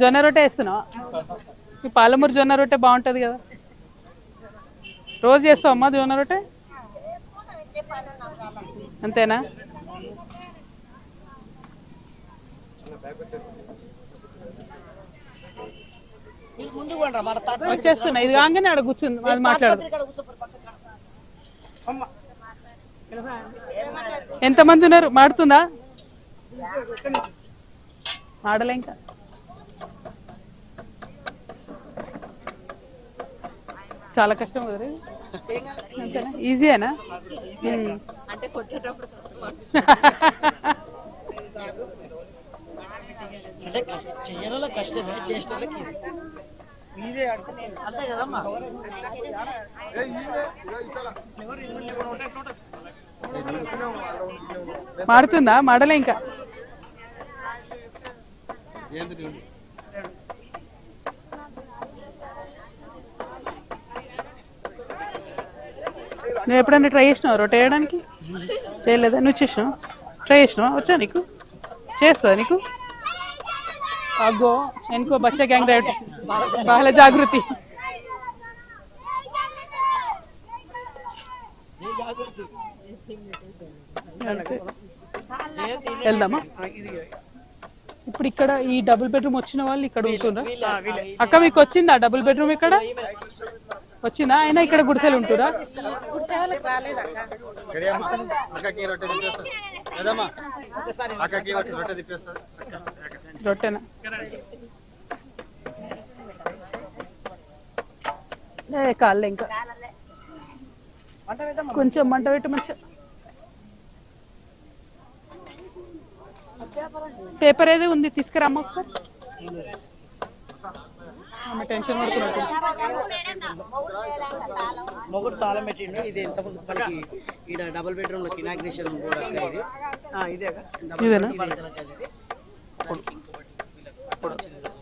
జొన్న రొట్టె వేస్తున్నావా ఈ పాలమూరు జొన్న రొట్టె బాగుంటుంది కదా. రోజు చేస్తావమ్మా జొన్న రొట్టె? అంతేనా? వచ్చేస్తున్నా. ఇది కాగానే ఆడ కూర్చుంది. అది మాట్లాడదు. ఎంతమంది ఉన్నారు? మాడుతుందా? మాడలే ఇంకా. చాలా కష్టం కదా ఈజీయేనా. అంటే కొట్టేటప్పుడు కష్టం. అంటే కష్ట చేయడంలో కష్టమే చేసేటోళ్ళకి మీరే అంతే కదమ్మా. మాడుతుందా? మాడలే ఇంకా. నువ్వు ఎప్పుడైనా ట్రై చేసినావు? రొట్టె వేయడానికి చేయలేదా? నువ్వు చేసినావు? ట్రై చేసినావా? వచ్చా నీకు? చేస్తావా నీకు? అగ్గో ఎనుకో బచ్చా గ్యాంగ్ డ్రైవ్ బాల జాగృతి. వెళ్దామా? ఇప్పుడు ఇక్కడ ఈ డబుల్ బెడ్రూమ్ వచ్చిన వాళ్ళు ఇక్కడ ఉంటున్నా అక్క మీకు వచ్చిందా డబుల్ బెడ్రూమ్ ఇక్కడ? వచ్చిందా? అయినా ఇక్కడ గుడిసెలు ఉంటురా? రొట్టెనా? ఏ కాళ్ళే ఇంకా. కొంచెం మంట పెట్టు మంచిగా. పేపర్ ఏదో ఉంది తీసుకురామ్మా ఒకసారి. ఆమె టెన్షన్ పడుతున్నట్టు. మొగుడు తాళం పెట్టిండు. ఇది ఎంత ముందు మనకి ఈడ డబుల్ బెడ్రూమ్ అక్క. డబుల్ ఇదేనా? బెడ్రూమ్ ఇది అక్క ఇది. దానికి ఇంకొకటి వీళ్ళకి అక్కడ వచ్చింది కదా.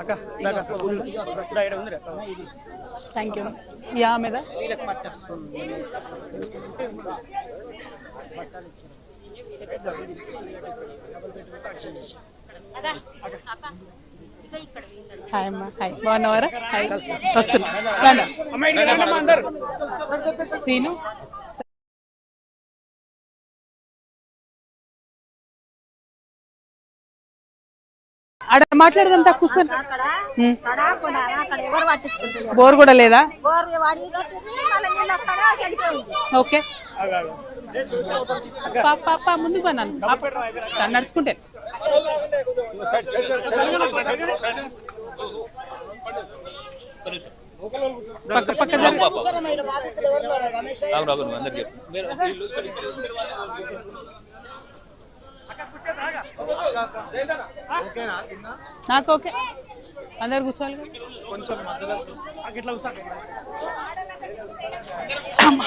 అక్క దాకా ఇక్కడ ఉంది థ్యాంక్ యూ యా మీద? హాయ్ అమ్మా. హాయ్ బాగున్నావారా? హాయ్ వస్తున్నా. సీను? ఆడ మాట్లాడదాం తా కూర్చొని ఉమ్. ఎవరు పట్టించుకుంటారు బోర్ కూడా లేదా? ఓకే. పా- పా- పా, ముందుకు పన్నాను నడుచుకుంటే. పక్క పక్క నాకు ఓకే అందరు కూర్చోవాలి కదా అమ్మా.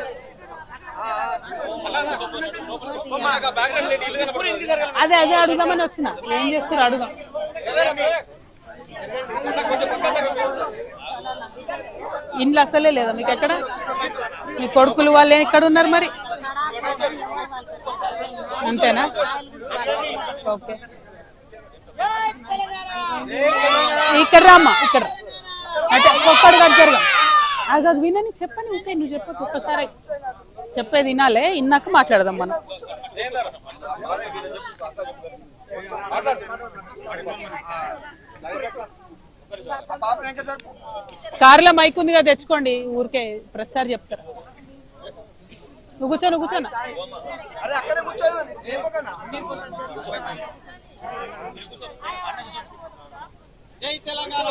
అదే అదే అడుగుదామని వచ్చిన. ఏం చేస్తారు? అడుగుదాం. ఇంట్లో అసలే లేదా మీకు ఎక్కడ? మీ కొడుకులు వాళ్ళు ఎక్కడ ఉన్నారు మరి. అంతేనా? ఓకే. ఇక్కడ రామ్మా ఇక్కడ. అంటే ఒక్కడు కట్టారు అది అది వినని చెప్పని ఉంటే నువ్వు చెప్పకు ఒక్కసారి చెప్పేది వినాలే ఇన్నాక మాట్లాడదాం మనం. కారులో మైక్ ఉంది కదా తెచ్చుకోండి ఊరికే ప్రతిసారి చెప్తారు. నువ్వు కూర్చో నువ్వు కూర్చోనా జై తెలంగాణ.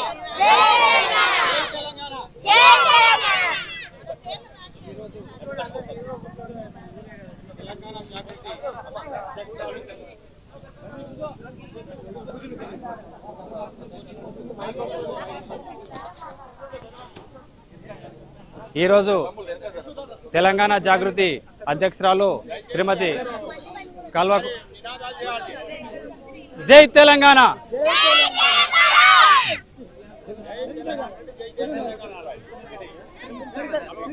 ఈరోజు తెలంగాణ జాగృతి అధ్యక్షురాలు శ్రీమతి కల్వ జై తెలంగాణ!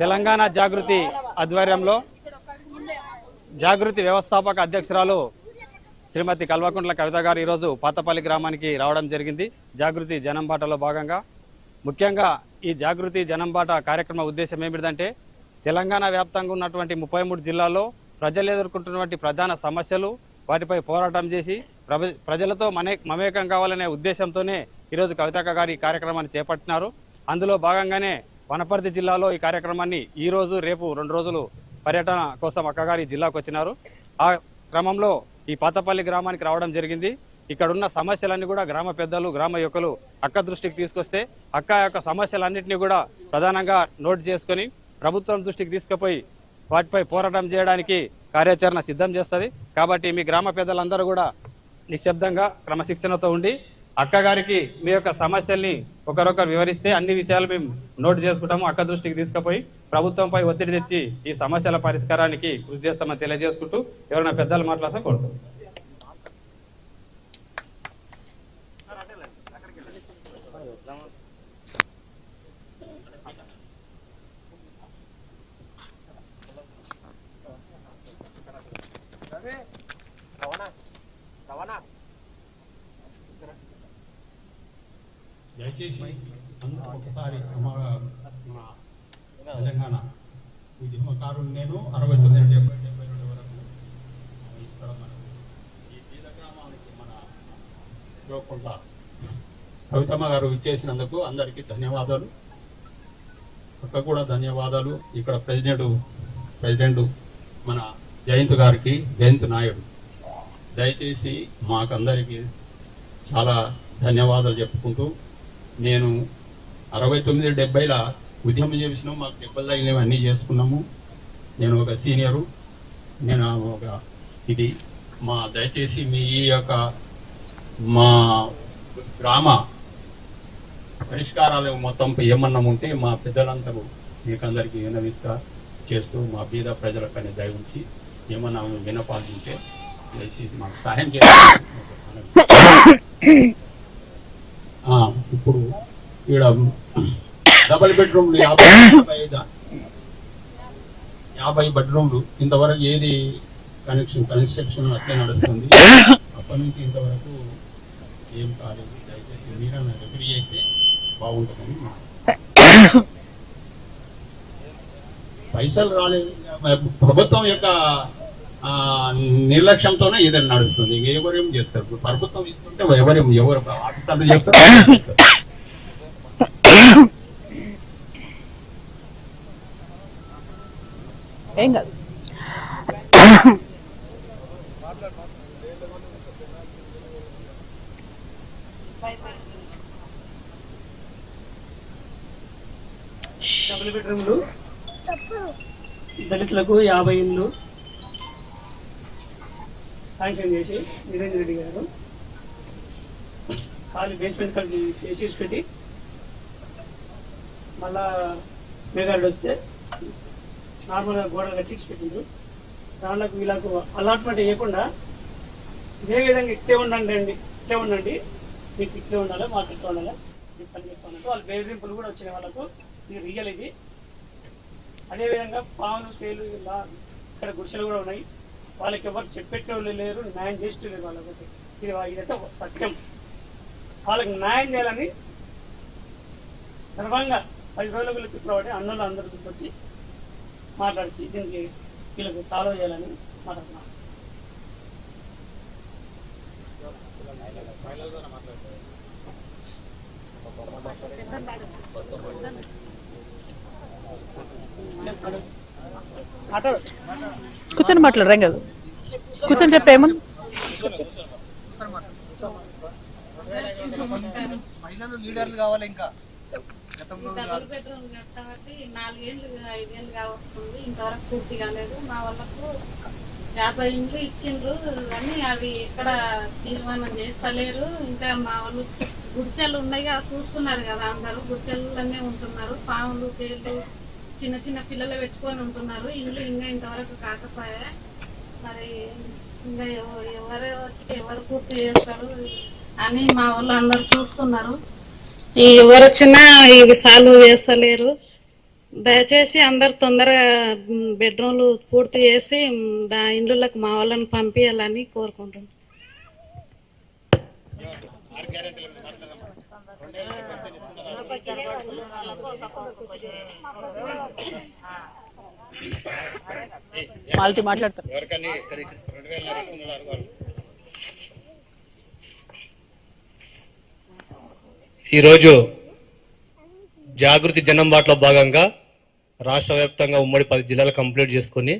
తెలంగాణ జాగృతి ఆధ్వర్యంలో జాగృతి వ్యవస్థాపక అధ్యక్షురాలు శ్రీమతి కల్వకుంట్ల కవిత గారు ఈరోజు పాతపల్లి గ్రామానికి రావడం జరిగింది. జాగృతి జనం బాటలో భాగంగా ముఖ్యంగా ఈ జాగృతి జనంబాట కార్యక్రమ ఉద్దేశం ఏమిటంటే తెలంగాణ వ్యాప్తంగా ఉన్నటువంటి ముప్పై మూడు జిల్లాల్లో ప్రజలు ఎదుర్కొంటున్నటువంటి ప్రధాన సమస్యలు వాటిపై పోరాటం చేసి ప్రజలతో మనే మమేకం కావాలనే ఉద్దేశంతోనే ఈరోజు కవితక్క గారు ఈ కార్యక్రమాన్ని చేపట్టినారు. అందులో భాగంగానే వనపర్తి జిల్లాలో ఈ కార్యక్రమాన్ని ఈ రోజు రేపు రెండు రోజులు పర్యటన కోసం అక్కగారి జిల్లాకు వచ్చినారు. ఆ క్రమంలో ఈ పాతపల్లి గ్రామానికి రావడం జరిగింది. ఇక్కడ ఉన్న సమస్యలన్నీ కూడా గ్రామ పెద్దలు గ్రామ యువకులు అక్క దృష్టికి తీసుకొస్తే అక్క యొక్క సమస్యలన్నింటినీ కూడా ప్రధానంగా నోట్ చేసుకొని ప్రభుత్వం దృష్టికి తీసుకుపోయి వాటిపై పోరాటం చేయడానికి కార్యాచరణ సిద్ధం చేస్తుంది. కాబట్టి మీ గ్రామ పెద్దలందరూ కూడా నిశ్శబ్దంగా క్రమశిక్షణతో ఉండి అక్కగారికి మీ యొక్క సమస్యల్ని ఒకరొకరు వివరిస్తే అన్ని విషయాలు మేము నోట్ చేసుకుంటాము. అక్క దృష్టికి తీసుకుపోయి ప్రభుత్వంపై ఒత్తిడి తెచ్చి ఈ సమస్యల పరిష్కారానికి కృషి చేస్తామని తెలియజేసుకుంటూ ఎవరైనా పెద్దలు మాట్లాడతా కోరుతాం దయచేసి అందరూ ఒకసారి మన తెలంగాణ. ఉద్యమకారులు నేను అరవై తొమ్మిది డెబ్బై డెబ్బై రెండు వరకు ఇక్కడ ఈ బీద గ్రామానికి మన కవితమ్మ గారు ఇచ్చేసినందుకు అందరికీ ధన్యవాదాలు. అక్క కూడా ధన్యవాదాలు. ఇక్కడ ప్రెసిడెంట్ ప్రెసిడెంట్ మన జయంత్ గారికి జయంత్ నాయుడు. దయచేసి మాకందరికీ చాలా ధన్యవాదాలు చెప్పుకుంటూ నేను అరవై తొమ్మిది డెబ్బైల ఉద్యమం చేసినాం మాకు దెబ్బలు తగినవి అన్నీ చేసుకున్నాము. నేను ఒక సీనియరు. నేను ఒక ఇది మా దయచేసి మీ ఈ యొక్క మా గ్రామ పరిష్కారాలు మొత్తం ఏమన్నా ఉంటే మా పెద్దలందరూ మీకందరికీ వినవిస్తా చేస్తూ మా బీద ప్రజలపైన దయ ఉంచి ఏమన్నా వినపాలు ఉంటే దయచేసి మాకు సహాయం చేయాలి ఆ, ఇప్పుడు ఈడ డబల్ బెడ్రూమ్లు యాభై యాభై ఐదా? యాభై బెడ్రూమ్లు. ఇంతవరకు ఏది కనెక్షన్ కన్స్ట్రక్షన్ అట్లే నడుస్తుంది. అప్పటి నుంచి ఇంతవరకు ఏం కాలేదు. దయచేసి మీరన్నా రిఫరీ చేస్తే బాగుంటుందని పైసలు రాలేదు. ప్రభుత్వం యొక్క నిర్లక్ష్యంతోనే ఏదైనా నడుస్తుంది. ఇంక ఎవరేం చేస్తారు? ప్రభుత్వం ఇస్తుంటే ఎవరేం ఎవరు ఆఫీసర్లు చేస్తారు? ఏం కాదు. డబుల్ బెడ్రూమ్లు దళితులకు యాభై ఇండ్లు శాంక్షన్ చేసి నిరంజన్ రెడ్డి గారు ఖాళీ బేస్మెంట్ కలిగి చేసి పెట్టి మళ్ళా మేఘాలు వస్తే నార్మల్గా గోడలు కట్టించి పెట్టిండ్రు. దాంట్లోకి వీళ్ళకు అలాట్మెంట్ చేయకుండా ఇదే విధంగా ఇట్టే ఉండండి అండి ఇట్టే ఉండండి. మీకు ఇట్లే ఉండాలి మాకు ఇట్లా ఉండాలి చెప్పని చెప్పానంటే వాళ్ళు బెదిరింపులు కూడా వచ్చినాయి వాళ్ళకు. ఇది రియల్ ఇది అదేవిధంగా పాములు స్పేలు ఇలా ఇక్కడ గుడిసెలు కూడా ఉన్నాయి. వాళ్ళకి ఎవరు చెప్పేటోళ్ళు లేరు న్యాయం చేసేటోళ్ళు వాళ్ళకి. ఇది ఇదైతే ఒక సత్యం. వాళ్ళకి న్యాయం చేయాలని గర్వంగా పది రోజుల వీళ్ళకి ఇప్పుడు అన్నలు అందరితో వచ్చి మాట్లాడిచి దీనికి వీళ్ళకి సాల్వ్ చేయాలని మాట్లాడుతున్నాను మాట్లాడు కూర్చొని మాట్లాడరేం కదా కూర్చొని డబుల్ బెడ్రూమ్ కట్టబట్టి నాలుగేళ్ళు ఐదేళ్ళు కావస్తుంది. ఇంతవరకు పూర్తి కాలేదు. మా వాళ్ళకు యాభై ఇండ్లు ఇచ్చిండ్రు. కానీ అవి ఎక్కడ తీర్మానం చేస్తలేరు. ఇంకా మా వాళ్ళు గుడిసెలు ఉన్నాయి కదా చూస్తున్నారు కదా అందరూ. గుడిసెలనే ఉంటున్నారు. పాములు తేళ్ళు చిన్న చిన్న పిల్లలు పెట్టుకొని ఉంటున్నారు. ఇల్లు ఇంకా ఇంతవరకు కాకపోయా. మరి ఇంకా ఎవ- ఎవరు వచ్చి ఎవరు పూర్తి చేస్తారు అని మా వాళ్ళు అందరు చూస్తున్నారు. ఈ ఎవరు వచ్చినా ఇవి సాల్వ్ చేస్తలేరు. దయచేసి అందరు తొందరగా బెడ్రూమ్లు పూర్తి చేసి దా ఇండ్లకు మా వాళ్ళని పంపించాలని కోరుకుంటున్నాను మాల్తి మాట్లాడతారు. ఈరోజు జాగృతి జనం బాటలో భాగంగా రాష్ట్ర వ్యాప్తంగా ఉమ్మడి పది జిల్లాలు కంప్లీట్ చేసుకొని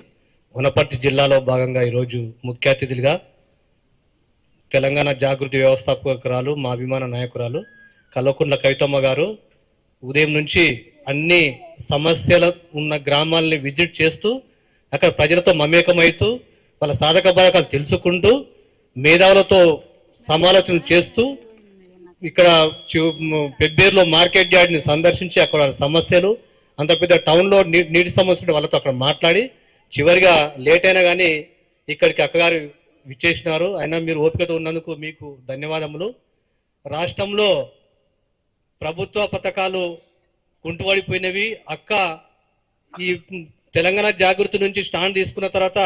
వనపర్తి జిల్లాలో భాగంగా ఈరోజు ముఖ్య అతిథులుగా తెలంగాణ జాగృతి వ్యవస్థాపకురాలు మా అభిమాన నాయకురాలు కల్వకుంట్ల కవితమ్మ గారు ఉదయం నుంచి అన్ని సమస్యలు ఉన్న గ్రామాలని విజిట్ చేస్తూ అక్కడ ప్రజలతో మమేకమవుతూ వాళ్ళ సాధక బాధకాలు తెలుసుకుంటూ మేధావులతో సమాలోచన చేస్తూ ఇక్కడ పెద్దేరులో పెబ్బేరులో మార్కెట్ యార్డ్ని సందర్శించి అక్కడ సమస్యలు అంత పెద్ద టౌన్లో నీ- నీటి సమస్యలు వాళ్ళతో అక్కడ మాట్లాడి చివరిగా లేట్ అయినా కానీ ఇక్కడికి అక్కగారు విచ్చేసినారు. అయినా మీరు ఓపికతో ఉన్నందుకు మీకు ధన్యవాదములు. రాష్ట్రంలో ప్రభుత్వ పథకాలు కుంటుపడిపోయినవి. అక్క ఈ తెలంగాణ జాగృతి నుంచి స్టాండ్ తీసుకున్న తర్వాత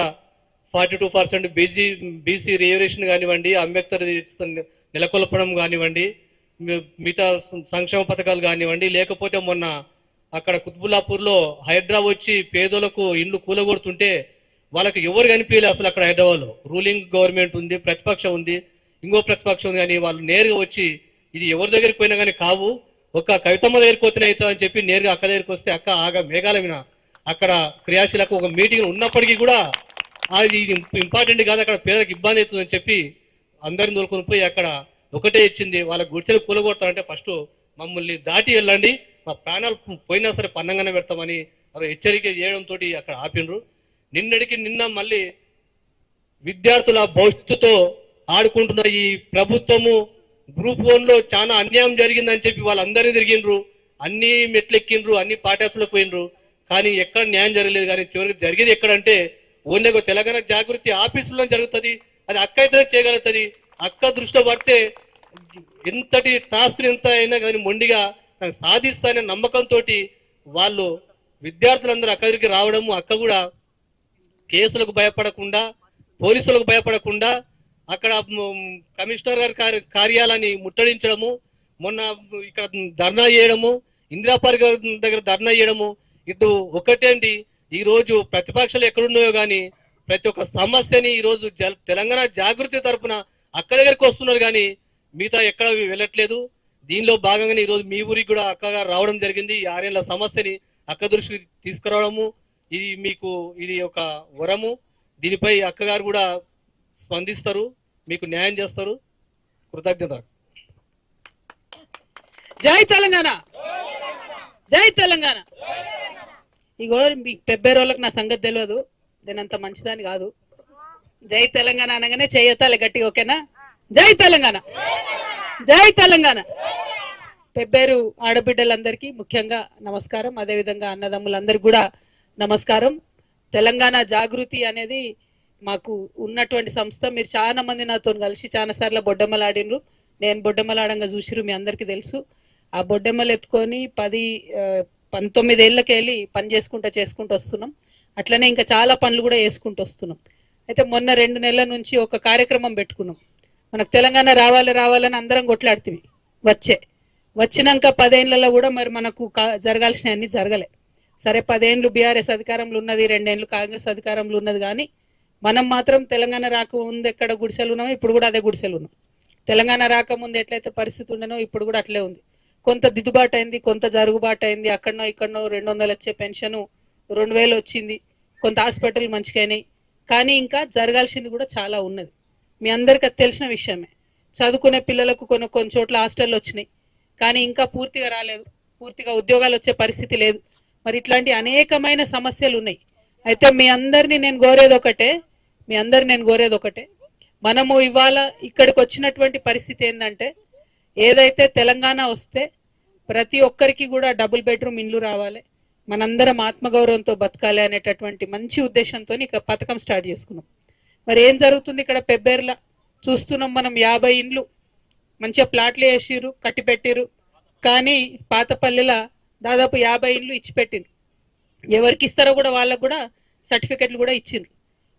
forty two percent BC BC reservation కానివ్వండి అంబేద్కర్ నెలకొల్పడం కానివ్వండి మిగతా సంక్షేమ పథకాలు కానివ్వండి లేకపోతే మొన్న అక్కడ కుత్బుల్లాపూర్లో హైడ్రా వచ్చి పేదలకు ఇండ్లు కూలగొడుతుంటే వాళ్ళకి ఎవరు కనిపించలేదు అసలు అక్కడ హైదరాబాద్లో. రూలింగ్ గవర్నమెంట్ ఉంది ప్రతిపక్షం ఉంది ఇంకో ప్రతిపక్షం ఉంది కానీ వాళ్ళు నేరుగా వచ్చి ఇది ఎవరి దగ్గరికి పోయినా కానీ కావు. ఒక కవితమ్మ దగ్గరికి అవుతుంది అని చెప్పి నేరుగా అక్క దగ్గరికి వస్తే అక్క ఆగ మేఘాల విన అక్కడ క్రియాశీలకు ఒక మీటింగ్ ఉన్నప్పటికీ కూడా అది ఇది ఇంపార్టెంట్ కాదు అక్కడ పేదలకు ఇబ్బంది అవుతుందని చెప్పి అందరిని దొరుకుని పోయి అక్కడ ఒకటే ఇచ్చింది. వాళ్ళ గుడిసెలు కూలగొడతారంటే ఫస్ట్ మమ్మల్ని దాటి వెళ్ళండి. మా ప్రాణాలు పోయినా సరే పన్నంగానే పెడతామని అక్కడ హెచ్చరిక చేయడంతో అక్కడ ఆపిండ్రు. నిన్నటికి నిన్న మళ్ళీ విద్యార్థుల భవిష్యత్తుతో ఆడుకుంటున్న ఈ ప్రభుత్వము గ్రూప్ వన్లో చాలా అన్యాయం జరిగిందని చెప్పి వాళ్ళందరినీ తిరిగిండ్రు అన్ని మెట్లెక్కిండ్రు అన్ని పాఠశాలకు పోయినరు కానీ ఎక్కడ న్యాయం జరగలేదు కానీ చివరికి జరిగేది ఎక్కడంటే ఓన్లీ ఒక తెలంగాణ జాగృతి ఆఫీసులో జరుగుతుంది అది అక్క అయితే చేయగలుగుతుంది. అక్క దృష్టిలో పడితే ఎంతటి టాస్క్ ఎంత అయినా కానీ మొండిగా సాధిస్తానే నమ్మకంతో వాళ్ళు విద్యార్థులందరూ అక్క దగ్గరికి రావడము అక్క కూడా కేసులకు భయపడకుండా పోలీసులకు భయపడకుండా అక్కడ కమిషనర్ గారి కార్య- కార్యాలయాన్ని ముట్టడించడము మొన్న ఇక్కడ ధర్నా చేయడము ఇందిరా పార్క్ దగ్గర ధర్నా చేయడము ఇటు ఒకటేంటి ఈరోజు ప్రతిపక్షాలు ఎక్కడున్నాయో కానీ ప్రతి ఒక్క సమస్యని ఈరోజు జ తెలంగాణ జాగృతి తరఫున అక్కడ దగ్గరికి వస్తున్నారు కానీ మిగతా ఎక్కడ వెళ్ళట్లేదు. దీనిలో భాగంగానే ఈరోజు మీ ఊరికి కూడా అక్కగా రావడం జరిగింది. ఈ ఆరేళ్ళ సమస్యని అక్క దృష్టికి తీసుకురావడము ఇది మీకు ఇది ఒక వరము. దీనిపై అక్కగారు కూడా స్పందిస్తారు. మీకు న్యాయం చేస్తారు. కృతజ్ఞత. జై తెలంగాణ! జై తెలంగాణ! ఇగో మీ పెబ్బేరోళ్ళకి నా సంగతి తెలియదు నేను అంత మంచిదాని కాదు. జై తెలంగాణ అనగానే చేయతాలి గట్టిగా ఓకేనా? జై తెలంగాణ! జై తెలంగాణ! పెబ్బేరు ఆడబిడ్డలందరికీ ముఖ్యంగా నమస్కారం. అదేవిధంగా అన్నదమ్ములందరికీ కూడా నమస్కారం. తెలంగాణ జాగృతి అనేది మాకు ఉన్నటువంటి సంస్థ మీరు చాలా మంది నాతో కలిసి చాలా సార్లు బొడ్డమ్మలాడినరు నేను బొడ్డమ్మలాడంగా చూసిరు మీ అందరికీ తెలుసు. ఆ బొడ్డెమ్మలు ఎత్తుకొని పది పంతొమ్మిది ఏళ్ళకి వెళ్ళి పని చేసుకుంటూ చేసుకుంటూ వస్తున్నాం. అట్లనే ఇంకా చాలా పనులు కూడా చేసుకుంటూ వస్తున్నాం. అయితే మొన్న రెండు నెలల నుంచి ఒక కార్యక్రమం పెట్టుకున్నాం. మనకు తెలంగాణ రావాలి రావాలని అందరం కొట్లాడుతుంది వచ్చే. వచ్చినాక పదేళ్ళలో కూడా మరి మనకు కా- జరగాల్సిన అన్ని జరగలే. సరే పదేళ్ళు బీఆర్ఎస్ అధికారంలో ఉన్నది రెండేళ్ళు కాంగ్రెస్ అధికారంలో ఉన్నది కానీ మనం మాత్రం తెలంగాణ రాకముందు ఎక్కడ గుడిసెలు ఉన్నామో ఇప్పుడు కూడా అదే గుడిసెలు ఉన్నాం. తెలంగాణ రాకముందు ఎట్లయితే పరిస్థితి ఉండనో ఇప్పుడు కూడా అట్లే ఉంది. కొంత దిద్దుబాటు అయింది కొంత జరుగుబాటు అయింది. అక్కడనో ఇక్కడనో రెండు వందలు వచ్చే పెన్షన్ రెండు వేలు వచ్చింది. కొంత హాస్పిటల్ మంచిగానే కానీ ఇంకా జరగాల్సింది కూడా చాలా ఉన్నది. మీ అందరికీ అది తెలిసిన విషయమే. చదువుకునే పిల్లలకు కొన్ని కొన్ని చోట్ల హాస్టల్ వచ్చినాయి. కానీ ఇంకా పూర్తిగా రాలేదు. పూర్తిగా ఉద్యోగాలు వచ్చే పరిస్థితి లేదు. మరి ఇట్లాంటి అనేకమైన సమస్యలు ఉన్నాయి. అయితే మీ అందరినీ నేను కోరేది ఒకటే మీ అందరు నేను కోరేది ఒకటే. మనము ఇవాళ ఇక్కడికి వచ్చినటువంటి పరిస్థితి ఏంటంటే ఏదైతే తెలంగాణ వస్తే ప్రతి ఒక్కరికి కూడా డబుల్ బెడ్రూమ్ ఇండ్లు రావాలి. మనందరం ఆత్మగౌరవంతో బతకాలి అనేటటువంటి మంచి ఉద్దేశంతో ఇక పథకం స్టార్ట్ చేసుకున్నాం. మరి ఏం జరుగుతుంది ఇక్కడ పెబ్బేర్ల? చూస్తున్నాం మనం యాభై ఇండ్లు మంచిగా ప్లాట్లు వేసిర్రు కట్టి పెట్టిర్రు కానీ పాతపల్లెల దాదాపు యాభై ఇండ్లు ఇచ్చి పెట్టిండ్రు ఎవరికి ఇస్తారో కూడా వాళ్ళకు కూడా సర్టిఫికెట్లు కూడా ఇచ్చిండ్రు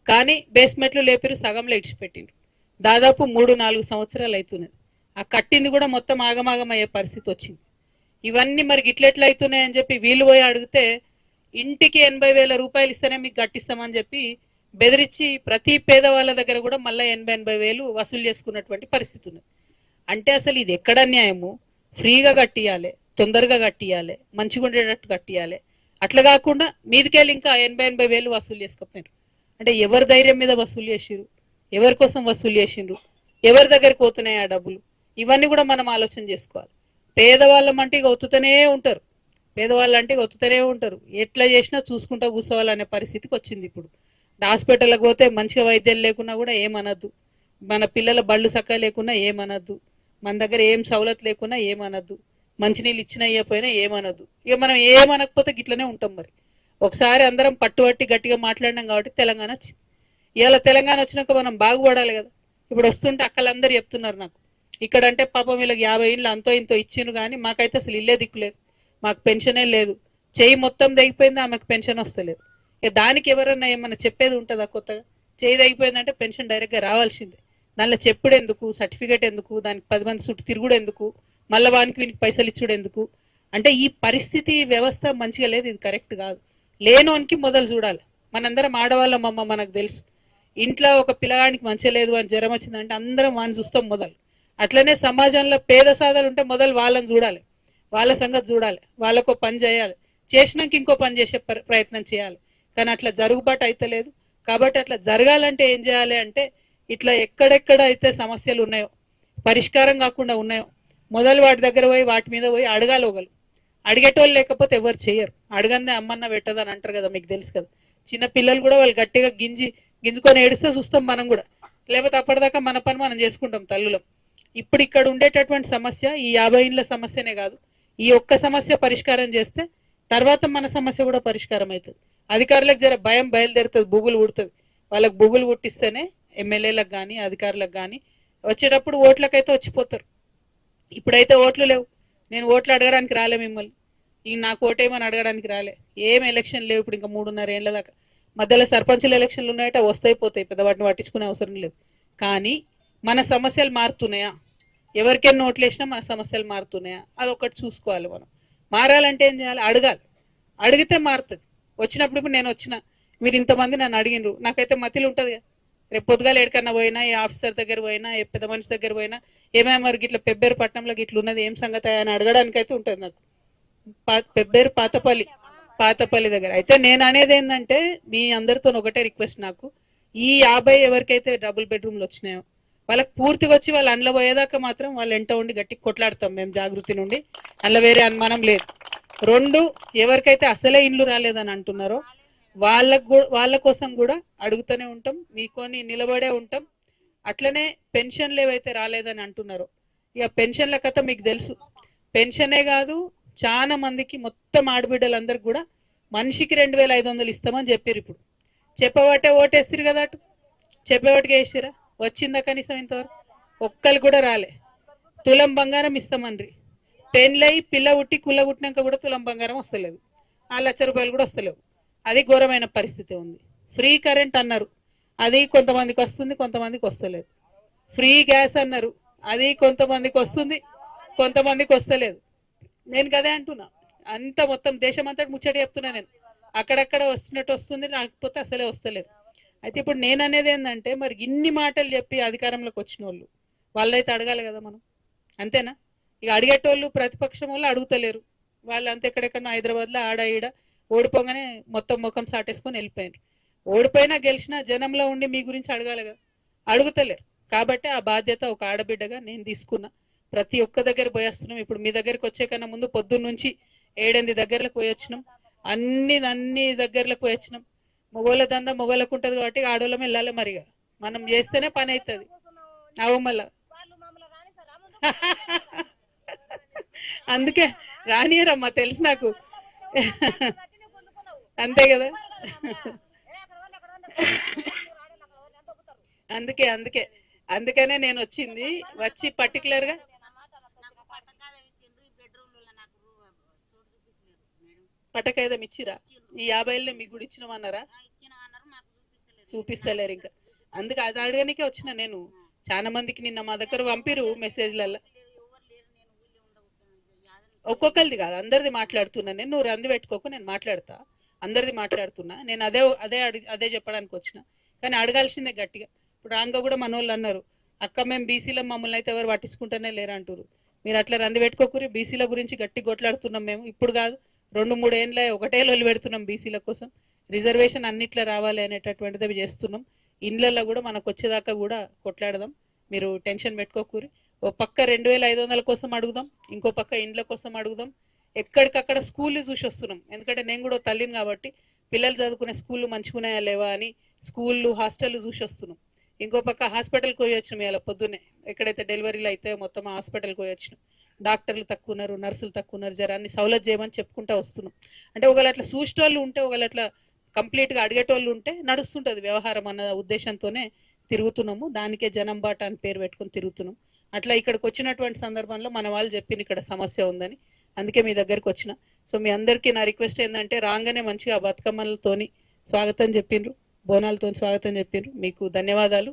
కానీ బేస్మెంట్లు లేపిరు సగంలో ఇడిచిపెట్టిండ్రు. దాదాపు మూడు నాలుగు సంవత్సరాలు అవుతున్నది ఆ కట్టింది కూడా మొత్తం ఆగమాగం అయ్యే పరిస్థితి వచ్చింది. ఇవన్నీ మరి గిట్లెట్లు అవుతున్నాయని చెప్పి వీళ్ళు పోయి అడిగితే ఇంటికి ఎనభై వేల రూపాయలు ఇస్తేనే మీకు కట్టిస్తామని చెప్పి బెదిరించి ప్రతి పేదవాళ్ళ దగ్గర కూడా మళ్ళీ ఎనభై ఎనభై వేలు వసూలు చేసుకున్నటువంటి పరిస్థితి ఉన్నది. అంటే అసలు ఇది ఎక్కడ న్యాయము? ఫ్రీగా కట్టియాలి తొందరగా కట్టియాలి మంచిగా ఉండేటట్టు కట్టియాలి. అట్లా కాకుండా మీదికెళ్ళి ఇంకా ఎనభై ఎనభై వేలు వసూలు చేసుకోపోయారు అంటే ఎవరి ధైర్యం మీద వసూలు చేసిండ్రు ఎవరి కోసం వసూలు చేసిండ్రు ఎవరి దగ్గరికి పోతున్నాయి ఆ డబ్బులు? ఇవన్నీ కూడా మనం ఆలోచన చేసుకోవాలి. పేదవాళ్ళం అంటే ఇక ఒత్తుతూనే ఉంటారు. పేదవాళ్ళు అంటే ఇక ఒత్తుతూనే ఉంటారు. ఎట్లా చేసినా చూసుకుంటా కూర్చోవాలనే పరిస్థితికి వచ్చింది ఇప్పుడు. హాస్పిటల్కి పోతే మంచిగా వైద్యం లేకున్నా కూడా ఏమనద్దు. మన పిల్లల బళ్ళు సక్క లేకున్నా ఏమనద్దు. మన దగ్గర ఏం సవలత్ లేకున్నా ఏమనద్దు. మంచినీళ్ళు ఇచ్చినా ఇవ్వకపోయినా ఏమనద్దు. ఇక మనం ఏమనకపోతే గిట్లనే ఉంటాం మరి. ఒకసారి అందరం పట్టుబట్టి గట్టిగా మాట్లాడినాం కాబట్టి తెలంగాణ వచ్చింది. ఇవాళ తెలంగాణ వచ్చినాక మనం బాగుపడాలి కదా. ఇప్పుడు వస్తుంటే అక్కలందరూ చెప్తున్నారు నాకు. ఇక్కడ అంటే పాపం వీళ్ళకి యాభై ఇండ్లు అంతో ఇంతో ఇచ్చిండ్రు కానీ మాకైతే అసలు ఇల్లే దిక్కులేదు మాకు పెన్షనే లేదు. చేయి మొత్తం తెగిపోయింది ఆమెకు పెన్షన్ వస్తలేదు. ఇక దానికి ఎవరన్నా ఏమన్నా చెప్పేది ఉంటుందా కొత్తగా? చేయి తెగిపోయిందంటే పెన్షన్ డైరెక్ట్గా రావాల్సిందే. దానిలో చెప్పుడు ఎందుకు? సర్టిఫికేట్ ఎందుకు? దానికి పది మంది చుట్టూ తిరుగుడు ఎందుకు? మళ్ళీ వానికి వీనికి పైసలు ఇచ్చుడు ఎందుకు? అంటే ఈ పరిస్థితి వ్యవస్థ మంచిగా లేదు ఇది కరెక్ట్ కాదు. లేనోనికి మొదలు చూడాలి. మనందరం ఆడవాళ్ళం అమ్మ మనకు తెలుసు. ఇంట్లో ఒక పిల్లగానికి మంచిగా లేదు అని జ్వరం వచ్చిందంటే అందరం వాళ్ళని చూస్తాం మొదలు. అట్లనే సమాజంలో పేద సాధలు ఉంటే మొదలు వాళ్ళని చూడాలి. వాళ్ళ సంగతి చూడాలి. వాళ్ళకు పని చేయాలి. చేసినాక ఇంకో పని చేసే ప్ర- ప్రయత్నం చేయాలి. కానీ అట్లా జరుగుబాటు అయితలేదు కాబట్టి అట్లా జరగాలంటే ఏం చేయాలి అంటే ఇట్లా ఎక్కడెక్కడ అయితే సమస్యలు ఉన్నాయో పరిష్కారం కాకుండా ఉన్నాయో మొదలు వాటి దగ్గర పోయి వాటి మీద పోయి అడగాలి ఒకరు అడిగేటోళ్ళు లేకపోతే ఎవరు చేయరు. అడగందే అమ్మన్న పెట్టదని అంటారు కదా మీకు తెలుసు కదా. చిన్న పిల్లలు కూడా వాళ్ళు గట్టిగా గింజి గింజుకొని ఏడిస్తే చూస్తాం మనం కూడా. లేకపోతే అప్పటిదాకా మన పని మనం చేసుకుంటాం తల్లులం. ఇప్పుడు ఇక్కడ ఉండేటటువంటి సమస్య ఈ యాభై ఇండ్ల సమస్యనే కాదు. ఈ ఒక్క సమస్య పరిష్కారం చేస్తే తర్వాత మన సమస్య కూడా పరిష్కారం అవుతుంది అధికారులకు జర భయం బయలుదేరుతుంది బుగులు పుడుతుంది. వాళ్ళకి బుగులు పుట్టిస్తేనే ఎమ్మెల్యేలకు కానీ అధికారులకు కానీ వచ్చేటప్పుడు ఓట్లకైతే వచ్చిపోతారు. ఇప్పుడైతే ఓట్లు లేవు. నేను ఓట్లు అడగడానికి రాలే మిమ్మల్ని. ఈ నాకు కోటేమని అడగడానికి రాలే. ఏం ఎలక్షన్ లేవు ఇప్పుడు ఇంకా మూడున్నర ఏళ్ళ దాకా. మధ్యలో సర్పంచుల ఎలక్షన్లు ఉన్నాయట వస్తాయి పోతాయి. పెద్ద వాటిని పట్టించుకునే అవసరం లేదు. కానీ మన సమస్యలు మారుతున్నాయా? ఎవరికైనా నోట్లు వేసినా మన సమస్యలు మారుతున్నాయా? అది ఒకటి చూసుకోవాలి మనం. మారాలంటే ఏం చేయాలి? అడగాలి. అడిగితే మారుతుంది. వచ్చినప్పుడు ఇప్పుడు నేను వచ్చిన. మీరు ఇంతమంది నన్ను అడిగినరు. నాకైతే మతిలు ఉంటుంది కదా. రేపు పొద్దుగాల ఎక్కడికన్నా పోయినా ఏ ఆఫీసర్ దగ్గర పోయినా ఏ పెద్ద మనిషి దగ్గర పోయినా ఏమేమి మరి ఇట్లా పెబ్బేరు పట్టణంలో ఇట్లా ఉన్నది ఏం సంగతి అని అడగడానికి అయితే ఉంటుంది నాకు. పెబ్బేరు పాతపల్లి పాతపల్లి దగ్గర. అయితే నేను అనేది ఏంటంటే మీ అందరితో ఒకటే రిక్వెస్ట్ నాకు. ఈ యాభై ఎవరికైతే డబుల్ బెడ్రూమ్లు వచ్చినాయో వాళ్ళకి పూర్తిగా వచ్చి వాళ్ళు అండ్ల పోయేదాకా మాత్రం వాళ్ళు ఎంట ఉండి గట్టి కొట్లాడతాం మేము జాగృతి నుండి. అందులో వేరే అనుమానం లేదు. రెండు ఎవరికైతే అసలే ఇండ్లు రాలేదని అంటున్నారో వాళ్ళకు వాళ్ళ కోసం కూడా అడుగుతూనే ఉంటాం. మీకొని నిలబడే ఉంటాం. అట్లనే పెన్షన్లు ఏవైతే రాలేదని అంటున్నారో ఇక పెన్షన్ల కథ మీకు తెలుసు. పెన్షనే కాదు చాలా మందికి మొత్తం ఆడబిడ్డలందరికి కూడా మనిషికి రెండు వేల ఐదు వందలు ఇస్తామని చెప్పారు ఇప్పుడు. చెప్పబట్టే ఓటేస్తారు కదా అటు. చెప్పేవాటికి వేసిరా? వచ్చిందా కనీసం ఇంతవరకు? ఒక్కరు కూడా రాలే. తులం బంగారం ఇస్తామన్రి పెళ్ళై పిల్ల ఉట్టి కుల్ల కుట్టినాక కూడా తులం బంగారం వస్తలేదు. ఆ లక్ష రూపాయలు కూడా వస్తలేవు. అది ఘోరమైన పరిస్థితి ఉంది. ఫ్రీ కరెంట్ అన్నారు. అది కొంతమందికి వస్తుంది కొంతమందికి వస్తలేదు. ఫ్రీ గ్యాస్ అన్నారు. అది కొంతమందికి వస్తుంది కొంతమందికి వస్తలేదు. నేను కదే అంటున్నా. అంత మొత్తం దేశం అంతా ముచ్చట చెప్తున్నా నేను. అక్కడక్కడ వస్తున్నట్టు వస్తుంది లేకపోతే అసలే వస్తలేదు. అయితే ఇప్పుడు నేను అనేది ఏంటంటే మరి ఇన్ని మాటలు చెప్పి అధికారంలోకి వచ్చిన వాళ్ళు వాళ్ళైతే అడగాలి కదా మనం. అంతేనా? ఇక అడిగేటోళ్ళు ప్రతిపక్షం వాళ్ళు అడుగుతలేరు. వాళ్ళు అంత ఎక్కడెక్కడో హైదరాబాద్లో ఆడ ఈడ ఓడిపోగానే మొత్తం ముఖం సాటేసుకొని వెళ్ళిపోయారు ఓడిపోయినా గెలిచినా జనంలో ఉండి మీ గురించి అడగాలి కదా అడుగుతలేరు. కాబట్టి ఆ బాధ్యత ఒక ఆడబిడ్డగా నేను తీసుకున్నా. ప్రతి ఒక్క దగ్గర పోయేస్తున్నాం ఇప్పుడు మీ దగ్గరికి వచ్చే కన్నా ముందు పొద్దున్న నుంచి ఏడెనిమిది దగ్గరలకు పోయి వచ్చినాం. అన్ని అన్ని దగ్గరలకు పోయి వచ్చినాం. మొగోళ్ళ దందా మొగోళ్ళకు ఉంటుంది కాబట్టి ఆడవాళ్ళం వెళ్ళాలి మరిగా మనం చేస్తేనే పని అవుతుంది అవు అందుకే రానియరమ్మా తెలుసు నాకు. అంతే కదా. అందుకే అందుకే. అందుకనే నేను వచ్చింది. వచ్చి పర్టికులర్ పట్టకాయదం ఇచ్చిరా? ఈ యాభై ఏళ్ళు మీకు కూడా ఇచ్చినామన్నారా చూపిస్తలేరు. ఇంకా. అందుకే అది అడగనికే వచ్చిన నేను. చాలా మందికి నిన్న మా దగ్గర పంపిరు మెసేజ్లలో ఒక్కొక్కరిది కాదు అందరిది మాట్లాడుతున్నా నేను. నువ్వు రంది పెట్టుకోకు నేను మాట్లాడతా. అందరిది మాట్లాడుతున్నా. నేను అదే అదే అడి అదే చెప్పడానికి వచ్చిన. కానీ అడగాల్సిందే గట్టిగా. ఇప్పుడు రాంగా కూడా మన వాళ్ళు అన్నారు. అక్క మేము బీసీలో మమ్మల్ని అయితే ఎవరు పట్టించుకుంటూనే లేరు అంటారు మీరు అట్లా రంది పెట్టుకోకూరి బీసీల గురించి గట్టి కొట్లాడుతున్నాం మేము. ఇప్పుడు కాదు. రెండు మూడు ఏళ్ళ ఒకటే లొల్లి పెడుతున్నాం బీసీల కోసం. రిజర్వేషన్ అన్నిట్లో రావాలి అనేటటువంటిది అవి చేస్తున్నాం. ఇండ్లలో కూడా మనకు వచ్చేదాకా కూడా కొట్లాడదాం. మీరు టెన్షన్ పెట్టుకోకూరి. ఓ పక్క రెండు వేల ఐదు వందల కోసం అడుగుదాం. ఇంకో పక్క ఇండ్ల కోసం అడుగుదాం. ఎక్కడికక్కడ స్కూల్ చూసి వస్తున్నాం. ఎందుకంటే నేను కూడా తల్లిని కాబట్టి పిల్లలు చదువుకునే స్కూళ్ళు మంచిగున్నాయా లేవా అని స్కూళ్ళు హాస్టల్ చూసి వస్తున్నాం. ఇంకో పక్క హాస్పిటల్కి పోయి వచ్చినాం ఇలా పొద్దున్నే. ఎక్కడైతే డెలివరీలు అయితే మొత్తం హాస్పిటల్కి పోయి వచ్చినాం. డాక్టర్లు తక్కువ ఉన్నారు నర్సులు తక్కువ ఉన్నారు జర అన్ని సౌలత్ చేయమని చెప్పుకుంటా వస్తున్నాం. అంటే ఒకవేళ అట్లా చూసేటోళ్ళు ఉంటే ఒకవేళ అట్లా కంప్లీట్గా అడిగేటోళ్ళు ఉంటే నడుస్తుంటుంది వ్యవహారం అన్న ఉద్దేశంతోనే తిరుగుతున్నాము. దానికే జనం బాట అని పేరు పెట్టుకొని తిరుగుతున్నాం. అట్లా ఇక్కడికి వచ్చినటువంటి సందర్భంలో మన వాళ్ళు చెప్పిన ఇక్కడ సమస్య ఉందని అందుకే మీ దగ్గరికి వచ్చిన. సో మీ అందరికీ నా రిక్వెస్ట్ ఏంటంటే రాగానే మంచిగా బతుకమ్మలతోని స్వాగతం చెప్పిండ్రు బోనాలతో స్వాగతం చెప్పిండ్రు మీకు ధన్యవాదాలు.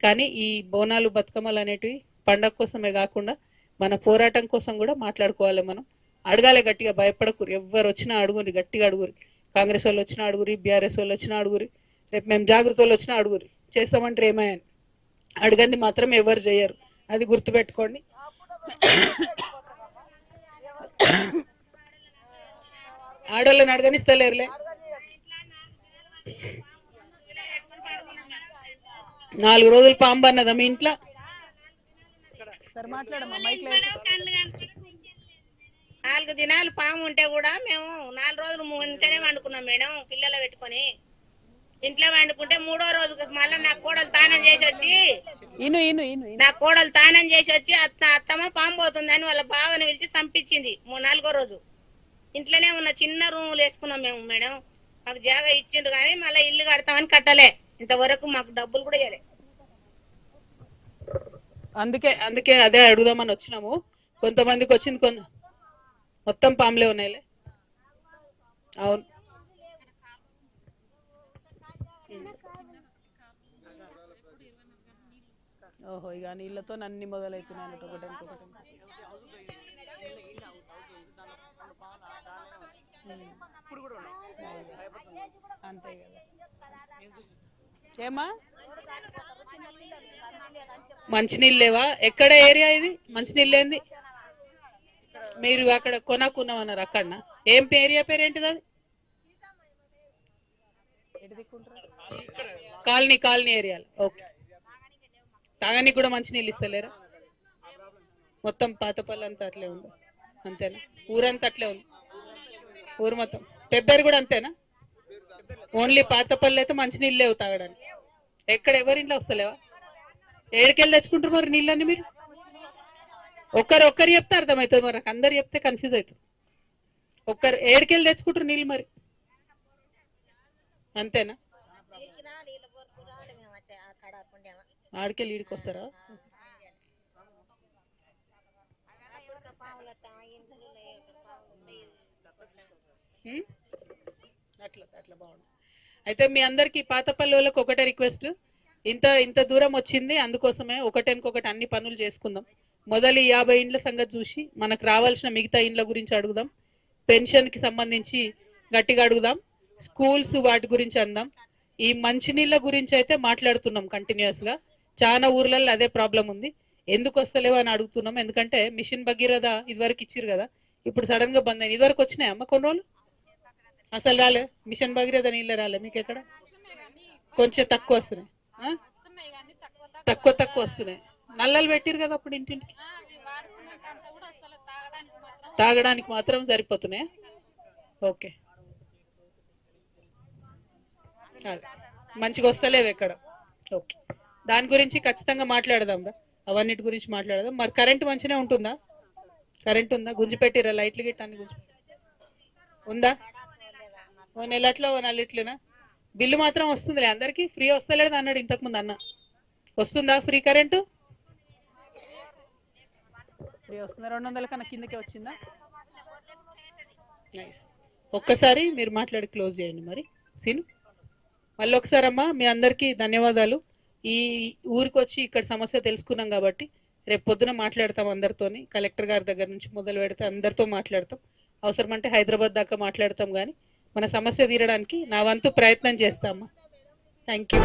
కానీ ఈ బోనాలు బతుకమ్మలు అనేటివి పండగ కోసమే కాకుండా మన పోరాటం కోసం కూడా మాట్లాడుకోవాలి మనం. అడగాలి గట్టిగా భయపడకూరు. ఎవరు వచ్చినా అడుగురి గట్టిగా అడుగురి కాంగ్రెస్ వాళ్ళు వచ్చినా అడుగురి బీఆర్ఎస్ వాళ్ళు వచ్చినా అడుగురి రేపు మేము జాగ్రత్త వాళ్ళు వచ్చినా అడుగురి చేస్తామంటే ఏమయ్యని అడగంది మాత్రం ఎవరు చేయరు. అది గుర్తుపెట్టుకోండి. ఆడవాళ్ళని అడగనిస్తలేరులే. నాలుగు రోజులు పాంబన్నదా మీ ఇంట్లో? సరే మాట్లాడమ్మా మైక్ నాలుగు దినాలు పాము ఉంటే కూడా మేము నాలుగు రోజులు ఇంట్లోనే వండుకున్నాం మేడం పిల్లలు పెట్టుకొని. ఇంట్లో వండుకుంటే మూడో రోజు మళ్ళీ నా కోడలు తానం చేసి వచ్చి. నా కోడలు తానం చేసి వచ్చి అత్త అత్తమ్మ పాము పోతుందని వాళ్ళ బావని పిలిచి చంపించింది మూ- నాలుగో రోజు. ఇంట్లోనే ఉన్న చిన్న రూములు వేసుకున్నాం మేము మేడం. మాకు జాగా ఇచ్చిండ్రు కానీ మళ్ళీ ఇల్లు కడతామని కట్టలే. ఇంతవరకు మాకు డబ్బులు కూడా ఇవ్వలే అందుకే అందుకే అదే అడుగుదామని వచ్చినాము. కొంతమందికి వచ్చింది కొంత మొత్తం పాములే ఉన్నాయిలే. అవును. ఓహో ఇక నీళ్ళతో అన్ని మొదలవుతున్నాయి అన్నట్టు ఒకటి ఇంకొకటి అంతే కదా. ఏమా? మంచినీళ్ళు లేవా? ఎక్కడ ఏరియా ఇది? మంచినీళ్ళు ఏంది మీరు అక్కడ కొనక్కున్నామన్నారు అక్కడ ఏం ఏరియా పేరు ఏంటిది అది? కాలనీ కాలనీ ఏరియాలో. ఓకే. తాగానికి కూడా మంచినీళ్ళు ఇస్తలేరా? మొత్తం పాతపల్లి అంతా అట్లే ఉంది. అంతేనా? ఊరంతా అట్లే ఉంది. ఊరు మొత్తం. పెబ్బేరు కూడా అంతేనా? ఓన్లీ పాతపల్లి అయితే మంచినీళ్ళు లేవు తాగడానికి ఎక్కడ ఎవరింట్లో వస్తలేవా ఏడికెళ్ళి తెచ్చుకుంటారు మరి నీళ్ళని మీరు ఒక్కరు ఒక్కరు చెప్తే అర్థమవుతుంది మరి నాకు అందరు చెప్తే కన్ఫ్యూజ్ అవుతుంది ఒక్కరు ఏడికెళ్ళి తెచ్చుకుంటారు నీళ్ళు మరి అంతేనా ఆడికెళ్ళి ఈడికి వస్తారా Hmm? అట్లా అట్లా బాగుంది. అయితే మీ అందరికి పాత వాళ్ళకి ఒకటే రిక్వెస్ట్. ఇంత ఇంత దూరం వచ్చింది అందుకోసమే ఒకటెనకొకటి అన్ని పనులు చేసుకుందాం. మొదలు యాభై ఇండ్ల సంగతి చూసి మనకు రావాల్సిన మిగతా ఇండ్ల గురించి అడుగుదాం. పెన్షన్కి సంబంధించి గట్టిగా అడుగుదాం. స్కూల్స్ వాటి గురించి అందాం. ఈ మంచినీళ్ళ గురించి అయితే మాట్లాడుతున్నాం కంటిన్యూస్గా చాలా ఊర్లలో అదే ప్రాబ్లం ఉంది. ఎందుకు వస్తలేవు అని అడుగుతున్నాం. ఎందుకంటే మిషన్ భగీరథ ఇదివరకు ఇచ్చారు కదా. ఇప్పుడు సడన్గా బంద్ అయింది. ఇదివరకు వచ్చినాయి అమ్మ కొన్ని రోజులు అసలు రాలే. మిషన్ భగీరథ నీళ్ళే రాలే. మీకు ఎక్కడ కొంచెం తక్కువ వస్తున్నాయి. తక్కువ తక్కువ వస్తున్నాయి. నల్లలు పెట్టిరు కదా అప్పుడు ఇంటింటికి. తాగడానికి మాత్రం సరిపోతున్నాయి. ఓకే. మంచిగా వస్తలేవు ఎక్కడ. ఓకే. దాని గురించి ఖచ్చితంగా మాట్లాడదాం రా. అవన్నిటి గురించి మాట్లాడదాం. మరి కరెంట్ మంచిగా ఉంటుందా? కరెంట్ ఉందా? గుంజిపెట్టిరా లైట్లు గిట్ట అన్ని గుంజి ఉందా? ఓ నెలట్లో ఓ నెలట్లేనా బిల్లు మాత్రం వస్తుందిలే. అందరికి ఫ్రీ వస్తలేదు అన్నాడు ఇంతకు ముందు అన్న. వస్తుందా ఫ్రీ కరెంటు? ఫ్రీ వస్తుందా? రెండు వందల కన్నా కిందకే వచ్చిందా? నైస్. ఒక్కసారి మీరు మాట్లాడి క్లోజ్ చేయండి మరి. సీను? మళ్ళీ ఒకసారి అమ్మా మీ అందరికీ ధన్యవాదాలు. ఈ ఊరికి వచ్చి ఇక్కడ సమస్య తెలుసుకున్నాం కాబట్టి రేపు పొద్దున మాట్లాడతాం అందరితోని. కలెక్టర్ గారి దగ్గర నుంచి మొదలు పెడితే అందరితో మాట్లాడతాం. అవసరమంటే హైదరాబాద్ దాకా మాట్లాడతాం కానీ మన సమస్య తీరడానికి నా వంతు ప్రయత్నం చేస్తామా? Thank you